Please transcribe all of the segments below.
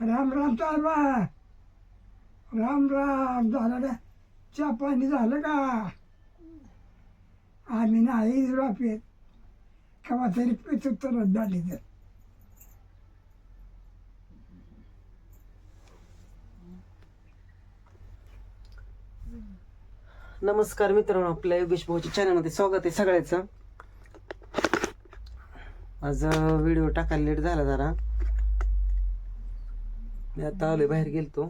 राम राम तारवा राम राम. झालं ना? चहा पाणी झालं का? आम्ही नाही पित केव्हा तरी पेत तरच झाली तर. नमस्कार मित्रांनो आपल्या योगेश भाऊच्या चॅनलमध्ये स्वागत आहे सगळ्याचं. आज व्हिडिओ टाकायला लेट झाला जरा. मी आता आलोय बाहेर गेलतो.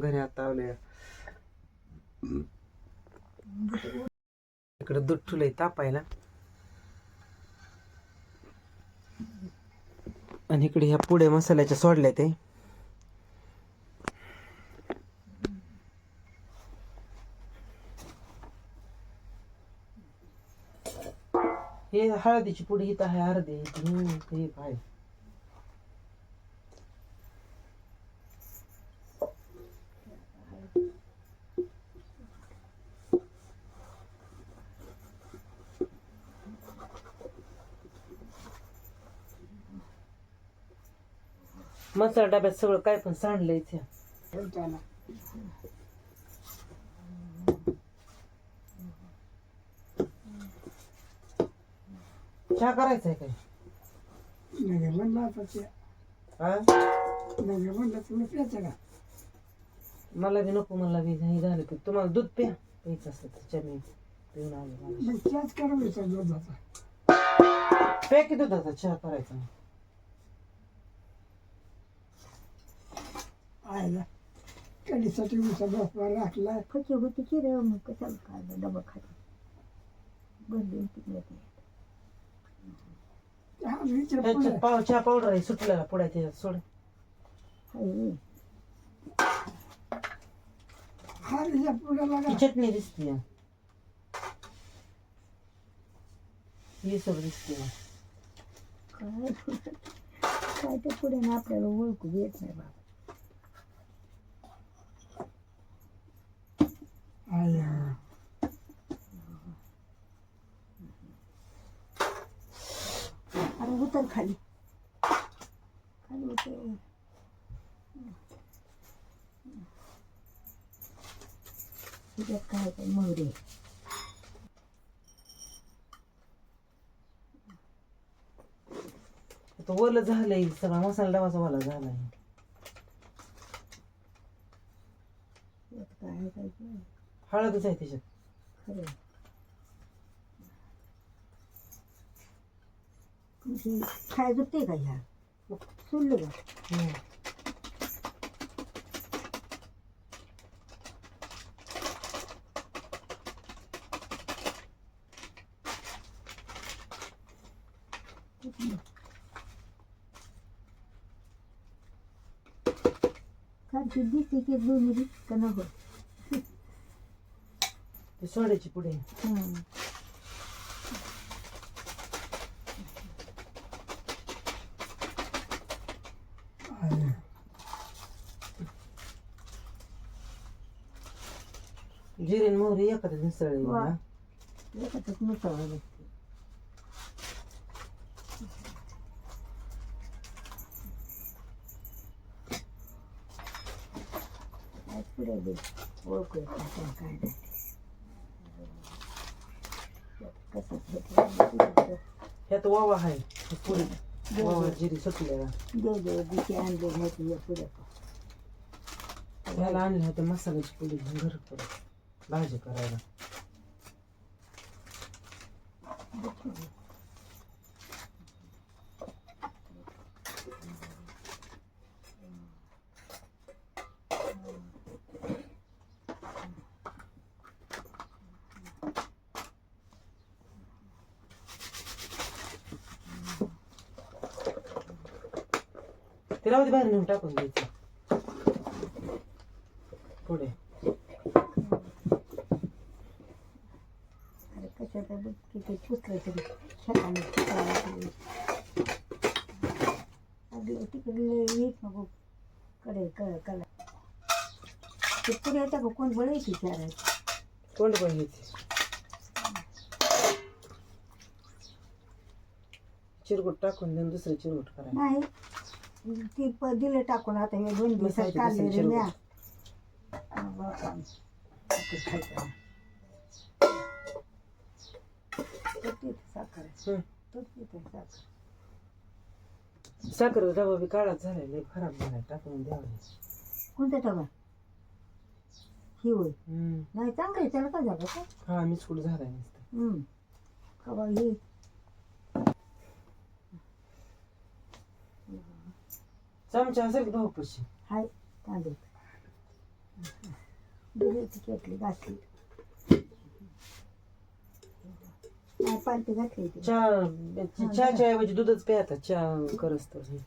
घरी आता आलोय. इकडे दूध ठुलंय तापायला. आणि इकडे ह्या पुढे मसाल्याच्या सोडल्या ते. हे हळदीची पुडी इथं आहे अर्धी हे एक मसाला डब्यात सगळं काय पण सांडलं इथे. चहा करायचा आहे काय? नगे म्हणलं आता ते. हा नगे म्हणलं तुम्ही प्यायचं का? मला बी नको मला बी नाही झालं की तुम्हाला दूध प्या. प्यायचं असतं त्याच्या मी पिऊन आलो. मग चहाच करायचा दुधाचा. प्या की दुधाचा चहा करायचा? आयला कधीसाठी उसा बसवा राखला. फकी होती की रे मग कशाला काय डबा खाली बदलून तिकडे ते हा त्याच्यात पाव चहा पावडर आहे सुटलेला पुढे त्याच्यात सोड. हाय हा विचार पुढे लागा चटणी दिसते. ही सोड दिसते. काय? काय ते पुढे ना आपल्याला ओळखू येत नाही बाबा. तुझ्यात काय काय मोहरे तो ओलं झालंय सगळा मसाला डबाचा वाला झालाय. काय आहे काय काय हळदच आहे त्याच्यात. खरं तुमची खाय जुटते का ह्या? सोडले का हम्म. सारखी दिसते की दोन्ही का नको ते सोड्याची पुढे हं. आय जिरे मोहरी एखाद्या मिसळली वा. ना एकातच मिसळावं लागते काय पुढे दे ओळखू येत नाही कोण काय नाही त्यात कसं घेतलं ह्यात वावा आहे हे पुढे वावा जिरी सुटलेला देव देव दिशी आणले माहिती या पुढे ह्याला आणले होते मसाल्याची पुडी घेऊन घर परत भाजी करायला ते राहू दे बाहेर नेऊन टाकून द्यायचं पुढे किती पुसलं तरी शेताने तिकडले येत नको कडे कळ कळ ते पुढे येतं का कोण बळायची चारायची? तोंड पण घ्यायचे चिरगुट टाकून देऊन दुसरं चिरगुट करायला नाही ती प- दिले टाकून आता हे दोन दिवसात बसायचं, काढले रे बसायचं. म्या. मग बापा, ते खायचं. तिथे साखर. हं. तर तिथे साखर साखर डबा बी काळाच झालाय लय खराब झालाय टाकून द्यावा कोणता डबा ही होय. नाही चांगलं आहे त्याला काय झालं का हा मिसकूट झालाय नुसतं हम्म. कवा ही चमचा असेल की भाऊ पशी हाय तांदूळ दुधाची केटली घातली नाही पालती घातली चहा चहाच्या ऐवजी दूधच प्यायचा चहा करस तर हे.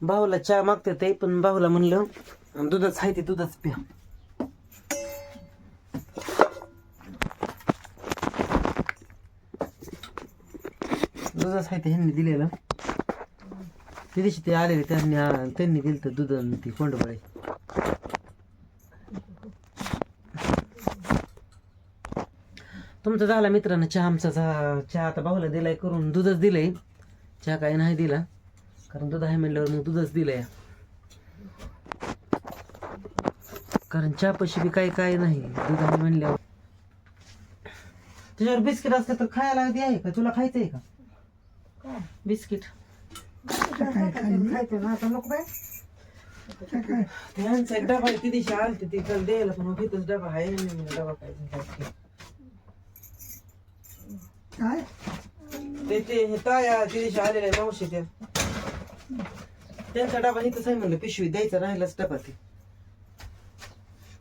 भाऊला चहा मागते ते पण भाऊला म्हणलं दूधच आहे ते दूधच प्या दूधच आहे ते ह्यांनी दिलेलं. ते दिवशी ते आलेले त्यांनी आ- त्यांनी दिलं तर दूध आणि ती कोंडबळे तुमचा झाला मित्रांनो चहा आमचा झा- चहा आता भाऊला दिलाय करून दूधच दिलंय. चहा काही नाही दिला कारण दूध आहे म्हणल्यावर मग दूधच दिलंय. कारण चहा पशी बी काही काय नाही दूध आहे म्हणल्यावर. त्याच्यावर बिस्किट असतं तर खायला ते आहे का? तुला खायचं आहे का? बिस्किट. खायचं ना आता नको बाय एक डबा ती दिवशी आलते ती काल द्यायला पण मग इथंच डबा आहे मी म्हणलं डबा काय? ते ते हे ताया ती दिवशी आलेल्या मावशी त्या त्यांचा डबा इथंच आहे म्हणलं पिशवी द्यायचा राहिलाच डबा ते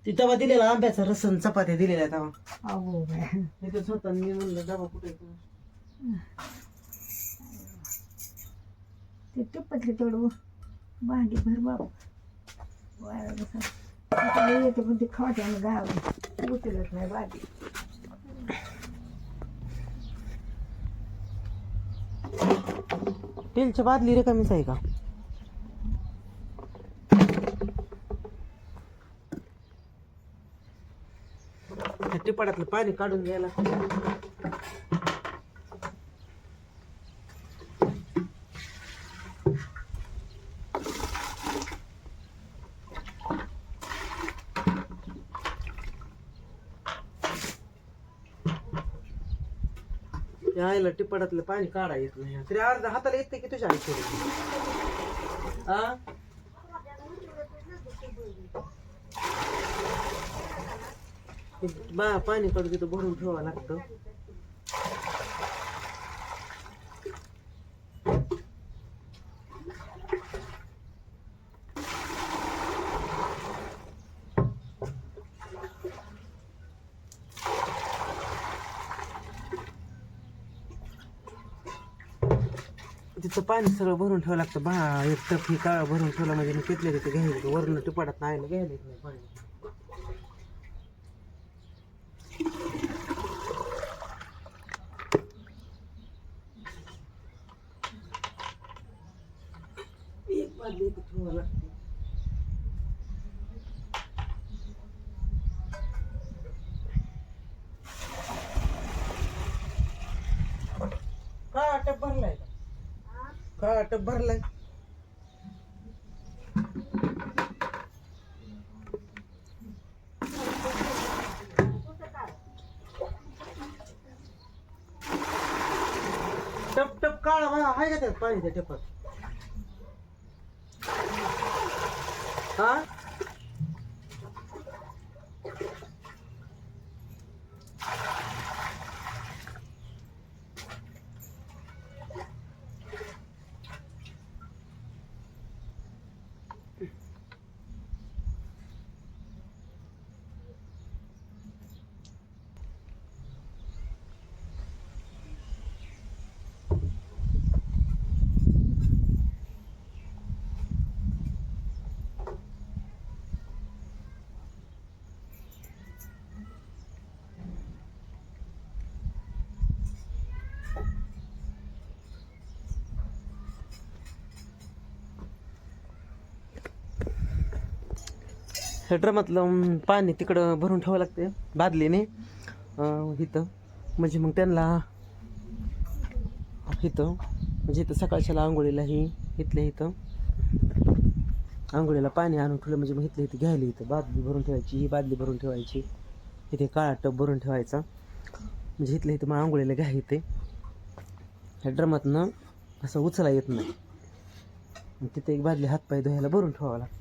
ती डबा दिलेला आंब्याचा रसन चपात्या दिलेल्या तेव्हा अहो बाय इथंच होता आणि मी म्हणलं डबा कुठे आहे? ते तुपातले तेवढं भांडी भर बाप. वाया बसा. येते पण ते खाट्यानं गाव उचलत नाही भाजी तेलच्या बादली रिकामीच आहे का? टिपाडातलं पाणी काढून घ्यायला त्या आईला टिपडातलं पाणी काढा येत नाही. तरी अर्धा हाताला येते की तुझ्या आईकडे आ? बा पाणी काढू तिथं भरून ठेवावं लागतं. तिथं पाणी सगळं भरून ठेवावं लागतं. बा एक टप ही काळं भरून ठेवलं म्हणजे मी तिथल्या तिथे घ्यायला वरून टिपाडात नाही घ्यायला येत नाही पाणी. Thank you इथं ठेवावं लागते का टप भरलाय का वाटप टप भरलाय. टप टप काळा बघा आहे का त्यात पाणी त्या टपात? हा? ह्या ड्रमातलं पाणी तिकडं भरून ठेवावं लागते बादलीने. इथं. म्हणजे मग त्यांना इथं. म्हणजे इथं सकाळच्याला आंघोळीलाही इथल्या इथं. आंघोळीला पाणी आणून ठेवलं म्हणजे मग इथलं इथं घ्यायला इथं बादली भरून ठेवायची ही बादली भरून ठेवायची. इथे काळा टब भरून ठेवायचा. म्हणजे इथलं इथं मग आंघोळीला घ्या इथे. ह्या ड्रमातनं असं उचला येत नाही. तिथे एक बादली हातपाय धुवायला भरून ठेवावं लागतं.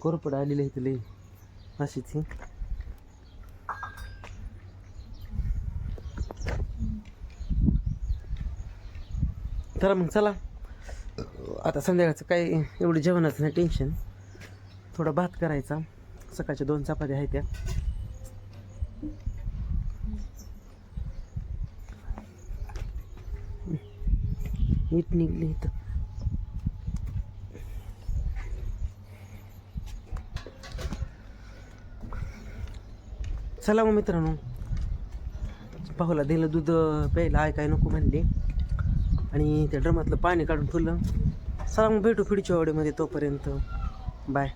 कोरपड आलेली आहे तुला. अशीच. ही तर मग चला. आता संध्याकाळचं काय एवढं जेवणाचं नाही टेन्शन. थोडा भात करायचा. सकाळच्या दोन चपात्या आहेत त्या. नीट निघली इथं. चला मग मित्रांनो. पाहुला दिलं दूध प्यायला आहे काय नको म्हणले. आणि त्या ड्रमातलं पाणी काढून ठेवलं. चला मग भेटू पुढच्या आवडीमध्ये तोपर्यंत. बाय.